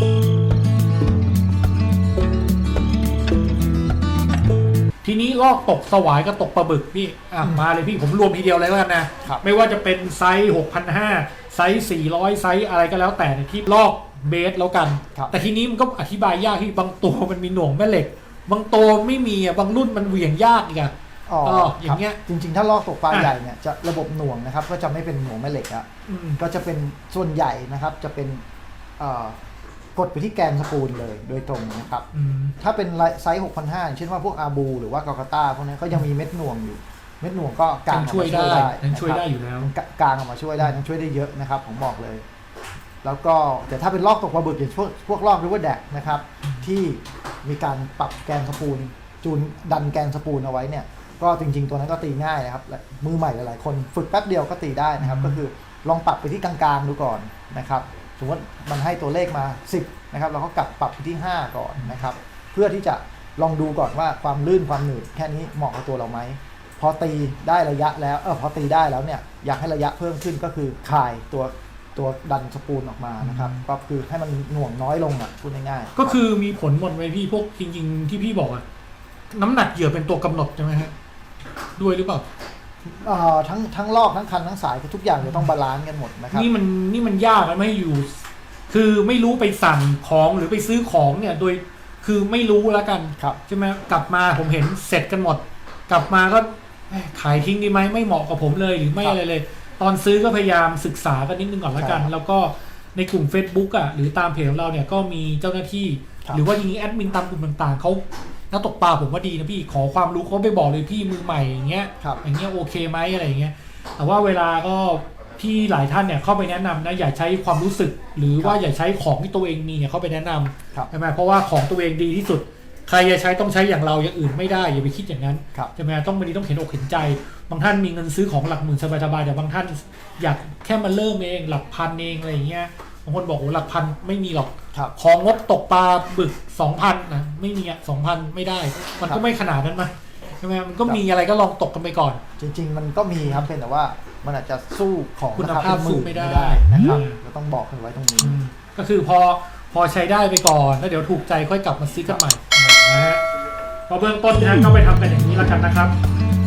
ทีนี้ลอกตกสวายกับตกปลาบึกพี่อะมาเลยพี่ผมรวมทีเดียวเลยแล้วกันนะ ครับไม่ว่าจะเป็นไซส์6,500 ไซส์ 400 ไซส์อะไรก็แล้วแต่ในที่ลอกเบสแล้วกัน ครับ แต่ทีนี้มันก็อธิบายยากที่บางตัวมันมีหน่วงแม่เหล็ก บางตัวไม่มีอะบางรุ่นมันเหวี่ยงยากอีกอะ อ๋ออ๋ออย่างเงี้ยครับจริงๆ ถ้าลอกตกปลาอะ ใหญ่เนี่ยจะระบบหน่วงนะครับ ก็จะไม่เป็นหน่วงแม่เหล็กอะอืม ก็จะเป็นส่วนใหญ่นะครับ จะเป็นเอ่อ กดไปที่แกนสปูลเลยโดยตรงนะครับอืมถ้าเป็นไซส์ 6,500อย่างเช่นว่าพวกอาบู หรือว่ากากาตาพวกนี้ก็ยังมีเม็ดหน่วงอยู่ เม็ดหน่วงก็กายังงออกช่วยมาได้ช่วยได้ยังช่วยได้นะครับอยู่แล้วกกางออกมาช่วยได้ทั้งช่วยได้เยอะนะครับ ผมบอกเลย แล้วก็แต่ถ้าเป็นลอกตกปลาบึกอย่างพวกพวกลอกริเวอร์แดกนะครับ ที่มีการปรับแกนสปูลจูนดันแกนสปูลเอาไว้เนี่ย ก็จริง ๆ ตัวนั้นก็ตีง่ายนะครับและมือใหม่หลายๆคนฝึกแป๊บเดียวก็ตีได้นะครับอืมก็คือลองปรับไปที่กลางๆดูก่อนนะครับ สมมติมันให้ตัวเลขมา 10นะครับเราก็กลับปรับที่ 5 ก่อนนะครับ เพื่อที่จะลองดูก่อนว่าความลื่นความหนืดแค่นี้เหมาะกับตัวเราไหมพอตีได้ระยะแล้วเออพอตีได้แล้วเนี่ยอยากให้ระยะเพิ่มขึ้นก็คือคายตัวตัวดันสปูลออกมานะครับก็คือให้มันหน่วงน้อยลงอะพูดง่ายๆก็คือมีผลหมดไหมพี่พวกจริง ๆ ที่พี่บอกอะน้ำหนักเหยื่อเป็นตัวกำหนดใช่ไหมฮะด้วยหรือเปล่า เอ่อทั้งทั้งลอกทั้งคันทั้งสายคือทุกอย่างจะต้องบาลานซ์กันหมดนะครับ นี่มันนี่มันยากนะไม่ให้อยู่ คือไม่รู้ไปสั่งของหรือไปซื้อของเนี่ย โดยคือไม่รู้แล้วกันครับ ใช่ไหมกลับมาผมเห็นเสร็จกันหมด กลับมาก็เอ๊ะขายทิ้งดีไหมไม่เหมาะกับผมเลยหรือไม่ครับอะไรเลย ตอนซื้อก็พยายามศึกษากันนิดนึงก่อนแล้วกัน ใช่ครับแล้วก็ในกลุ่ม Facebook อะหรือตามเพจของเราเนี่ยก็มีเจ้าหน้าที่ ครับ หรือว่าจริงๆแอดมินตามกลุ่มต่างๆเขา นักตกปลาผมว่าดีนะพี่ขอความรู้เขาไปบอกเลยพี่มือใหม่อย่างเงี้ยครับอย่างเงี้ยโอเคไหมอะไรอย่างเงี้ยแต่ว่าเวลาก็ที่หลายท่านเนี่ยเข้าไปแนะนำนะอย่าใช้ความรู้สึก หรือว่าอย่าใช้ของที่ตัวเองมีเนี่ยเข้าไปแนะนำครับใช่ไหมเพราะว่าของตัวเองดีที่สุด ใครจะใช้ต้องใช้อย่างเราอย่างอื่นไม่ได้อย่าไปคิดอย่างนั้นครับใช่ไหมต้องบางทีต้องเห็นอกเห็นใจ บางท่านมีเงินซื้อของหลักหมื่นสบายๆแต่บางท่านอยากแค่มาเริ่มเองหลักพันเองอะไรอย่างเงี้ยบางคนบอกโอ้หลักพันไม่มีหรอกครับของงบตกปลาบึกสองพันนะไม่มีอะสองพันไม่ได้ มันครัก็บไม่ขนาดนั้นมาใช่ไหมมันก็ครับมีอะไรก็ลองตกกันไปก่อน จริง ๆ มันก็มีครับเพียงแต่ว่ามันอาจจะสู้ของคุณราคาภาพเป็นหสู้มื่นไม่ไม่ได้ได้นะครับอืมเราต้องบอกกันไว้ตรงนี้อืมก็คือพอพอใช้ได้ไปก่อนแล้วเดี๋ยวถูกใจค่อยกลับมาซื้อกันใหม่นะฮะพอเบื้องต้นนะฮะก็ไปทำกันอย่างนี้แล้วกันนะครับ